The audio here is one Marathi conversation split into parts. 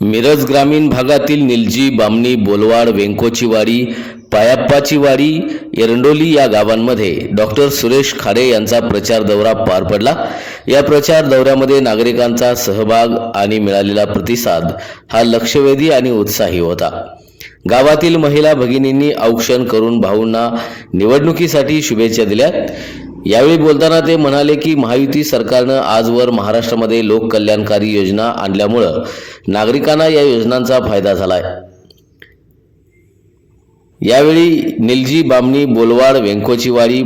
मिरज ग्रामीण भागातील निलजी बामणी बोलवाड वेंकोची वाडी पायाप्पाची वाडी एरंडोली या गावांमध्ये डॉक्टर सुरेश खाडे यांचा प्रचार दौरा पार पडला. या प्रचार दौऱ्यामध्ये नागरिकांचा सहभाग आणि मिळालेला प्रतिसाद हा लक्षवेधी आणि उत्साही होता. गावातील महिला भगिनींनी औक्षण करून भाऊंना निवडणुकीसाठी शुभेच्छा दिल्या यावेळी बोलताना ते म्हणाले की महायुती सरकारनं आजवर महाराष्ट्रामध्ये लोककल्याणकारी योजना आणल्यामुळं नागरिकांना या योजनांचा फायदा झालाय. यावेळी निलजी बामणी बोलवाड वेंकोची वाडी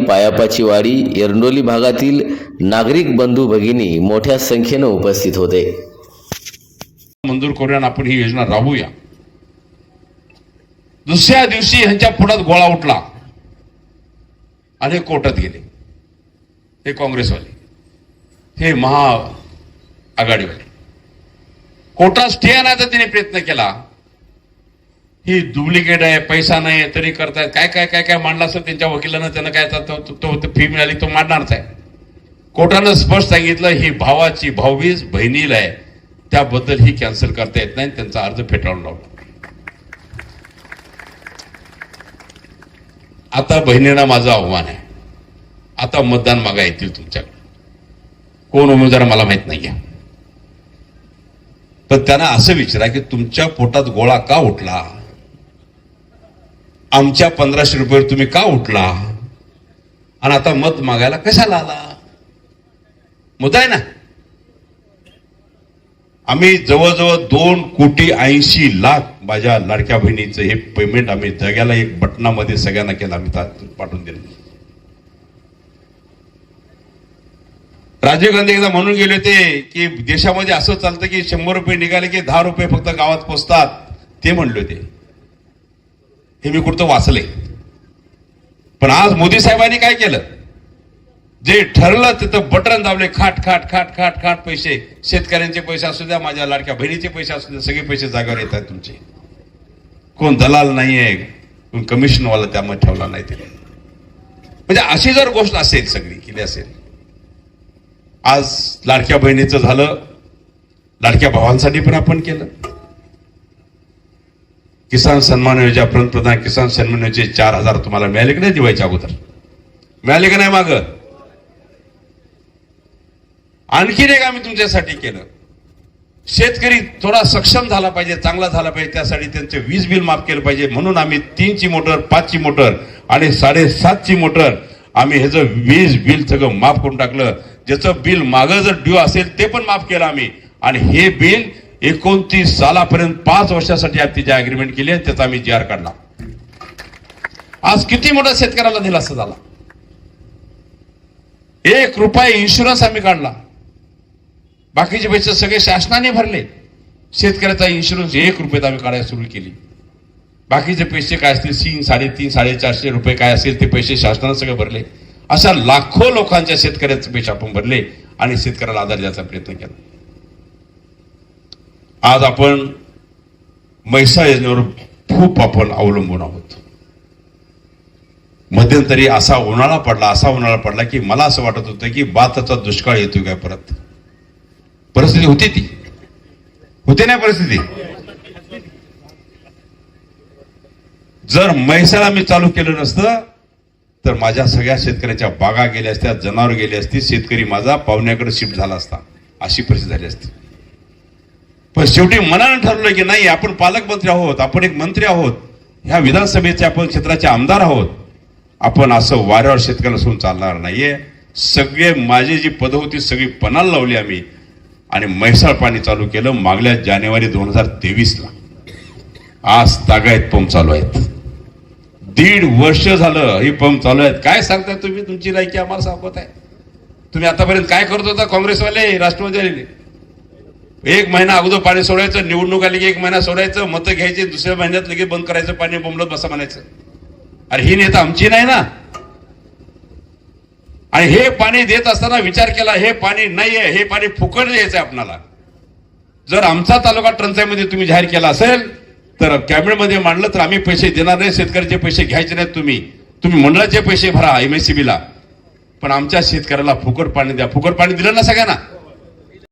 वाडी एरंडोली भागातील नागरिक बंधू भगिनी मोठ्या संख्येनं उपस्थित होते. मंजूर करूया आपण ही योजना राबूया दुसऱ्या दिवशी ह्यांच्या पुढात गोळा उठला. आणि हे कोर्टात गेले. हे काँग्रेसवाले. हे महा आघाडीवाले. कोर्टात स्टे आणायचा तिने प्रयत्न केला. ही डुप्लिकेट आहे पैसा नाही तरी करतायत. काय काय काय काय मांडला असं त्यांच्या वकिलानं त्यांना काय तो- तो- तो फी मिळाली तो मांडणारच आहे. कोर्टानं स्पष्ट सांगितलं ही भावाची भाऊबीज बहिणीला आहे. त्याबद्दल ही कॅन्सल करता येत नाही त्यांचा अर्ज फेटाळून लावला आता बहिणींना माझं आव्हान आहे. आता मतदान मागा येतील तुमच्याकडे. कोण उमेदवार मला माहीत नाहीये. पण त्यांना असं विचारा की तुमच्या पोटात गोळा का उठला? आमच्या पंधराशे रुपये तुम्ही का उठला? आणि आता मत मागायला कशाला आला? मुद्दा आहे ना? आम्ही जवळजवळ दोन कोटी ऐंशी लाख माझ्या लाडक्या बहिणीचं हे पेमेंट आम्ही जग्याला एक बटनामध्ये सगळ्यांना केलं आम्ही पाठवून दिलं. राजीव गांधी एकदा म्हणून गेले होते की देशामध्ये असं चालतं की शंभर रुपये निघाले की दहा रुपये फक्त गावात पोचतात ते म्हणले होते. हे मी कुठं वाचले पण आज मोदी साहेबांनी काय केलं? जे ठरलं तिथं बटन दाबले खाट खाट खाट खाट खाट पैसे. शेतकऱ्यांचे पैसे असू द्या माझ्या लाडक्या बहिणीचे पैसे असू द्या सगळे पैसे जागावर येत आहेत तुमचे. कोण दलाल नाहीये कोण कमिशनवाला त्यामध्ये ठेवला नाही ते म्हणजे अशी जर गोष्ट असेल सगळी केली असेल. आज लाडक्या बहिणीचं झालं लाडक्या भावांसाठी पण आपण केलं. किसान सन्मान योजना पंतप्रधान किसान सन्मान योजनेचे चार हजार तुम्हाला मिळाले की नाही दिवाळीच्या अगोदर? मिळाले की नाही माग? आणखीन एक आम्ही तुमच्यासाठी केलं. शेतकरी थोडा सक्षम झाला पाहिजे चांगला झाला पाहिजे त्यासाठी त्यांचे वीज बिल माफ केलं पाहिजे. म्हणून आम्ही तीनची मोटर पाचची मोटर आणि साडेसातची मोटर आम्ही ह्याचं वीज बिल सगळं माफ करून टाकलं ज्याचं बिल मागं जर ड्यू असेल ते पण माफ केलं आम्ही. आणि हे बिल एकोणतीस सालापर्यंत पाच वर्षासाठी आम्ही तिची अग्रीमेंट केली आणि त्याचा आम्ही जी आर काढला. आज किती मोठा शेतकऱ्याला दिलासा झाला? एक रुपये इन्शुरन्स आम्ही काढला. बाकीचे पैसे सगळे शासनाने भरले. शेतकऱ्याचा इन्शुरन्स एक रुपयात आम्ही काढायला सुरू केली. बाकीचे पैसे काय असतील? तीन साडेतीन साडेचारशे रुपये काय असतील ते पैसे शासनाने सगळे भरले. अशा लाखो लोकांच्या शेतकऱ्याचे पैसे आपण भरले आणि शेतकऱ्याला आधार द्यायचा प्रयत्न केला. आज आपण म्हैसाळ योजनेवर खूप आपण अवलंबून आहोत. मध्यंतरी असा उन्हाळा पडला असा उन्हाळा पडला की मला असं वाटत होतं की बातचा दुष्काळ येतो काय परत? परिस्थिती होती ती. होती नाही परिस्थिती? जर म्हैसाला मी चालू केलं नसतं तर माझ्या सगळ्या शेतकऱ्याच्या बागा गेल्या असत्या जनावर गेले असती शेतकरी माझा पाहुण्याकडे शिफ्ट झाला असता. अशी परिस्थिती झाली असती. पण शेवटी मनानं ठरवलं की नाही आपण पालकमंत्री आहोत आपण एक मंत्री आहोत ह्या विधानसभेचे आपण क्षेत्राचे आमदार आहोत आपण असं वाऱ्यावर शेतकऱ्याला सोडून चालणार नाहीये. सगळे माझी जी पद होती सगळी पणाला लावली आम्ही. आणि म्हैसाळ पाणी चालू केलं मागल्या जानेवारी दोन हजार तेवीसला. आज तागायत पंप चालू आहेत. दीड वर्ष झालं ही पंप चालू आहेत. काय सांगताय तुम्ही? तुमची लायकी आम्हाला सांगत आहे. तुम्ही आतापर्यंत काय करत होता काँग्रेसवाले राष्ट्रवादी एक महिना अगोदर पाणी सोडायचं निवडणूक आली की एक महिना सोडायचं मतं घ्यायची दुसऱ्या महिन्यात लगेच बंद करायचं पाणी बोंबलत बसा म्हणायचं. अरे ही नेता आमची नाही ना? आणि हे पाणी देत असताना विचार केला हे पाणी नाहीये हे पाणी फुकट द्यायचंय आपणाला. जर आमचा तालुका टंचाईमध्ये तुम्ही जाहीर केला असेल तर कॅबिनेटमध्ये मांडलं तर आम्ही पैसे देणार नाही शेतकऱ्याचे पैसे घ्यायचे नाहीत तुम्ही. तुम्ही मंडळाचे पैसे भरा एमएससीबीला पण आमच्या शेतकऱ्याला फुकट पाणी द्या. फुकट पाणी दिलं ना सगळ्यांना?